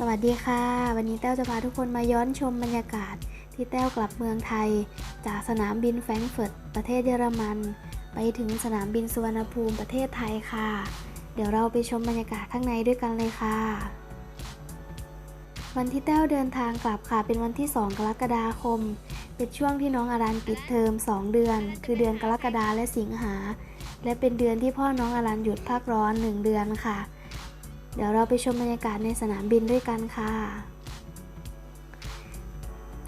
สวัสดีค่ะ วันนี้แต้วจะพาทุกคนมาย้อนชมบรรยากาศ ที่แต้วกลับเมืองไทย จากสนามบินแฟรงก์เฟิร์ตประเทศเยอรมัน ไปถึงสนามบินสุวรรณภูมิประเทศไทยค่ะ เดี๋ยวเราไปชมบรรยากาศข้างในด้วยกันเลยค่ะ วันที่แต้วเดินทางกลับค่ะ เป็นวันที่ 2 กรกฎาคม เป็นช่วงที่น้องอารันปิดเทอม 2 เดือน คือเดือนกรกฎาและสิงหา และเป็นเดือนที่พ่อน้องอารันหยุดพักร้อน 1 เดือนค่ะ เดี๋ยวเราไปชมบรรยากาศในสนามบินด้วยกันค่ะ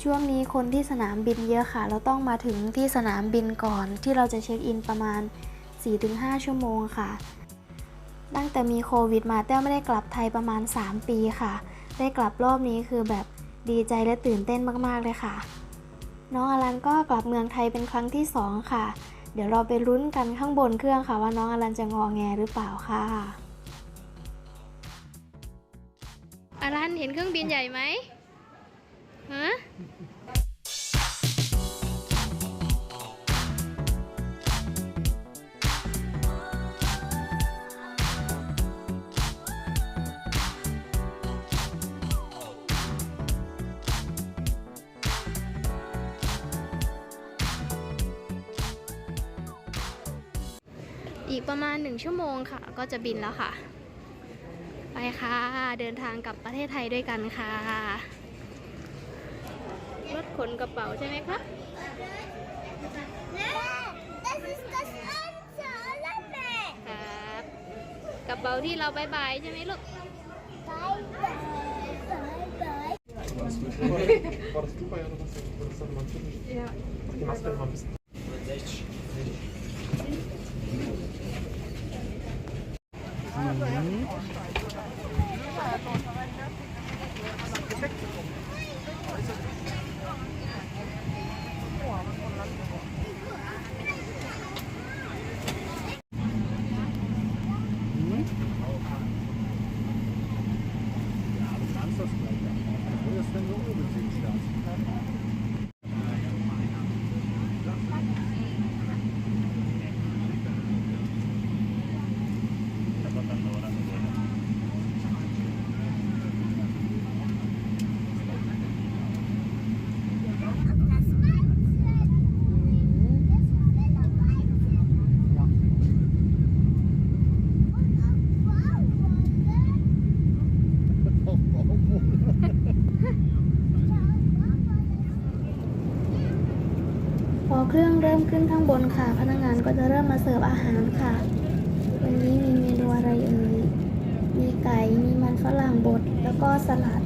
ช่วงนี้คนที่สนามบินเยอะค่ะ เราต้องมาถึงที่สนามบินก่อนที่เราจะเช็คอินประมาณ 4-5 ชั่วโมงค่ะตั้งแต่มีโควิดมาแต้วไม่ได้กลับไทยประมาณ 3 ปีค่ะ ได้กลับรอบนี้คือแบบดีใจและตื่นเต้นมากๆเลยค่ะ น้องอลันก็กลับเมืองไทยเป็นครั้งที่ 2 ค่ะ เดี๋ยวเราไปลุ้นกันข้างบนเครื่องค่ะว่าน้องอลันจะงอแงหรือเปล่าค่ะ อารันเห็นเครื่องบินใหญ่ไหมฮะอีกประมาณหนึ่งชั่วโมงค่ะ ก็จะบินแล้วค่ะ ไปค่ะ เดินทางกลับประเทศไทยด้วยกันค่ะ รถขนกระเป๋าใช่ไหมคะ Das ist das Anzahlame. ครับ กระเป๋าที่เราบายบายใช่ไหมลูก Bye bye. Bye bye. War das du พอเครื่องเริ่มขึ้นข้างบนค่ะ พนักงานก็จะเริ่มมาเสิร์ฟอาหารค่ะ วันนี้มีเมนูอะไรเอ่ย มีไก่ มีมันฝรั่งบด แล้วก็สลัด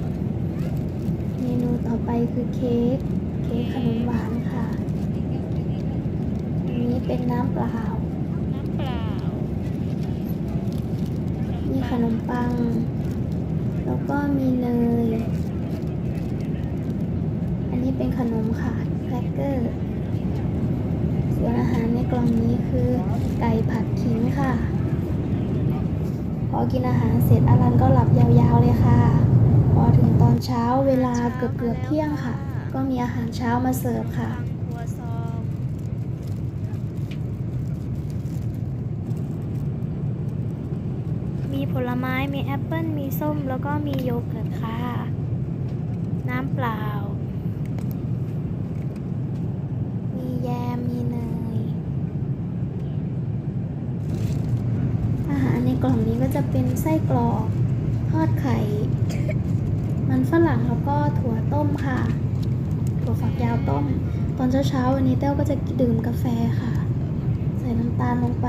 เมนูต่อไปคือเค้ก เค้กขนมหวานค่ะ อันนี้เป็นน้ำเปล่า น้ำเปล่า มีขนมปัง แล้วก็มีเนย อันนี้เป็นขนมค่ะแครกเกอร์ ส่วนอาหารในกล่องนี้คือไก่ผัดขิงค่ะ พอกินอาหารเสร็จอลันก็หลับยาวๆเลยค่ะ พอถึงตอนเช้าเวลาเกือบเกือบเที่ยงค่ะ ก็มีอาหารเช้ามาเสิร์ฟค่ะมีผลไม้ มีแอปเปิ้ล มีส้ม แล้วก็มีโยเกิร์ตค่ะ น้ำเปล่า มีแยม มีเนย อาหารใน กล่องนี้ก็จะเป็นไส้กรอกทอดไข่ มันฝรั่งแล้วก็ถั่วต้มค่ะ ถั่วฝักยาวต้ม ตอนเช้าๆวันนี้เต้วก็จะดื่มกาแฟค่ะ ใส่น้ำตาลลงไป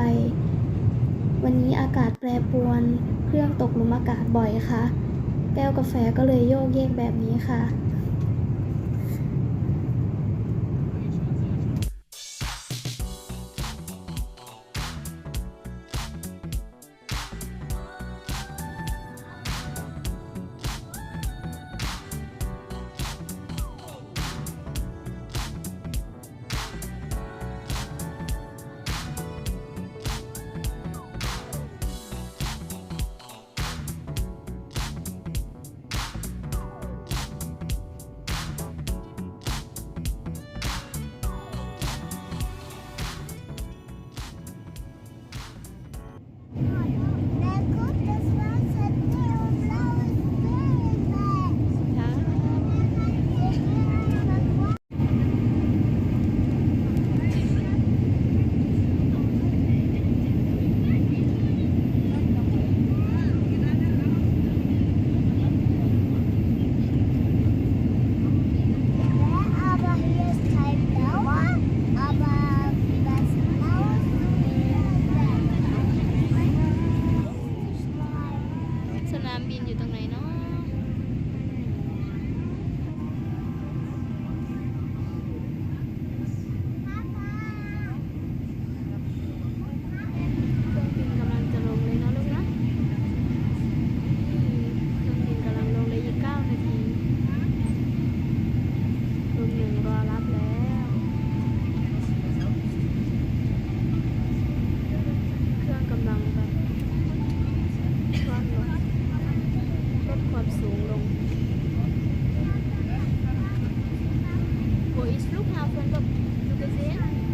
วันนี้อากาศแปรปรวน เครื่องตกหลุมอากาศบ่อยค่ะ แก้วกาแฟก็เลยโยกเยกแบบนี้ค่ะ của East Flughafen. Du gesehen?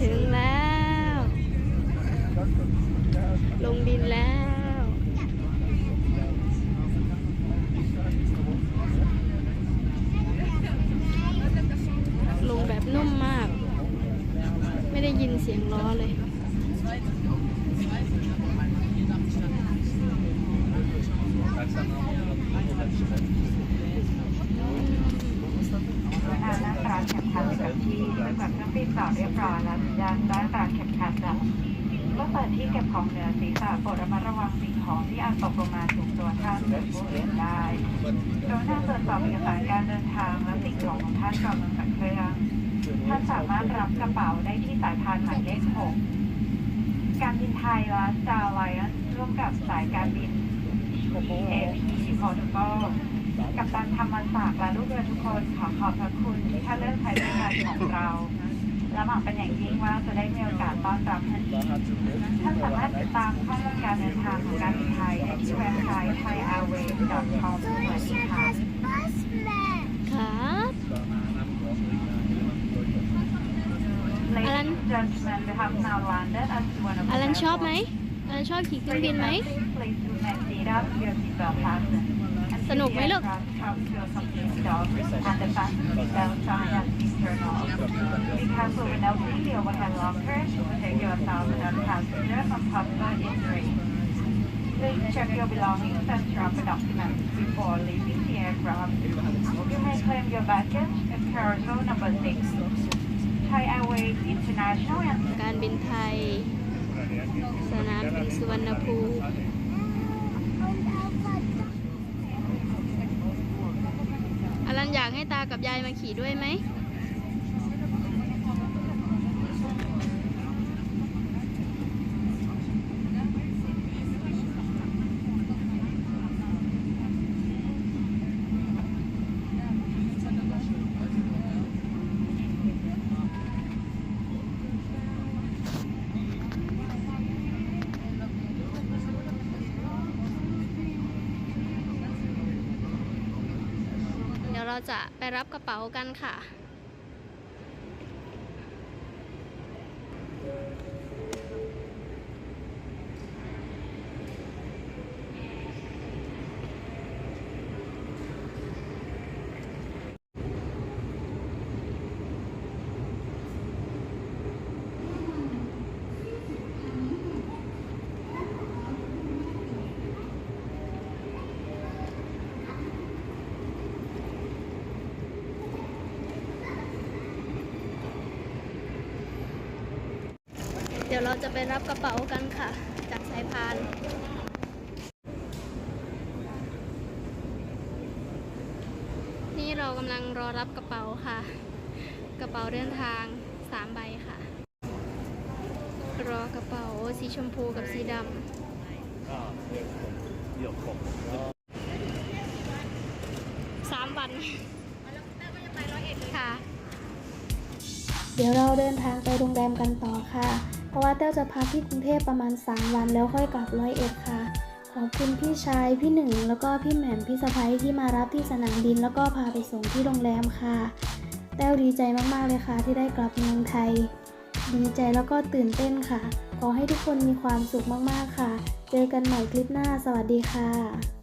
ถึงแล้ว ลงบินแล้ว ลงแบบนุ่มมาก ไม่ได้ยินเสียงล้อเลย เวลานั่งตราเข็มขัดอยู่กับที่จ นกว่าเครื่อบเรียบร้อยแล้วสัญญาณด้านตาเข็มขัดดับเมื่อเปิดที่เก็บของเหนือศีรษะโปรดระมัดระวังสิ่งของที่อาจตกลงมาถูกตัวท่านหรือผู้อื่นได้กรุณาตรวจสอบเอกสารการเดินทางและสิ่งของของท่านก่อนลงจากเครื่องท่านสามารถรับกระเป๋าได้ที่สายพานหมายเลขหกการบินไทยและ Star Alliance ร่วมกับสายการบิน AP Protocol กับตันธรรมศักดิ์และลูกเรือทุกคนขอขอบพระคุณที่ท่านเลือกใช้บริการของเรา และหวังเป็นอย่างยิ่งว่าจะได้มีโอกาสต้อนรับท่านอีกท่านสามารถติดตามข้อมูลการเดินทางของการบินไทยได้ที่เว็บไซต์ thaiairways.com สวัสดีค่ะครับ Ladies and gentlemen we have now landed at one of อลันชอบไหมอลันชอบขี่เครื่องบินไหม Please remain seated your seatbelt fastened. สนุกไหมลูก Come to a complete stop and the fasten seatbelt sign has been turned off. Be careful when opening the overhead locker to protect yourself and other passengers from possible injury. Please check your belongings and strap your documents before leaving the aircraft. You may claim your baggage at carousel number 6. Thai Airways International and การบินไทย สนามบินสุวรรณภูมิ อลันอยากให้ตากับยายมาขี่ด้วยไหม จะไปรับกระเป๋ากันค่ะ ดี๋ยวเราจะไปรับกระเป๋ากันค่ะ จากสายพานนี่เรากำลังรอรับกระเป๋าค่ะ กระเป๋าเดินทางสามใบค่ะ รอกระเป๋าสีชมพูกับสีดำสามวันค่ะ เดี๋ยวเราเดินทางไปโรงแรมกันต่อค่ะ ราะว่าเต้วจะพักที่กรุงเทพประมาณ 3 วันแล้วค่อยกลับร้อยเอ็ดค่ะ ขอบคุณพี่ชายพี่หนึ่งแล้วก็พี่แหม่มพี่สะพ้ยที่มารับที่สนามบินแล้วก็พาไปส่งที่โรงแรมค่ะ แต้วดีใจมากๆเลยค่ะ ที่ได้กลับเมืองไทย ดีใจแล้วก็ตื่นเต้นค่ะ ขอให้ทุกคนมีความสุขมากๆค่ะ เจอกันใหม่คลิปหน้า สวัสดีค่ะ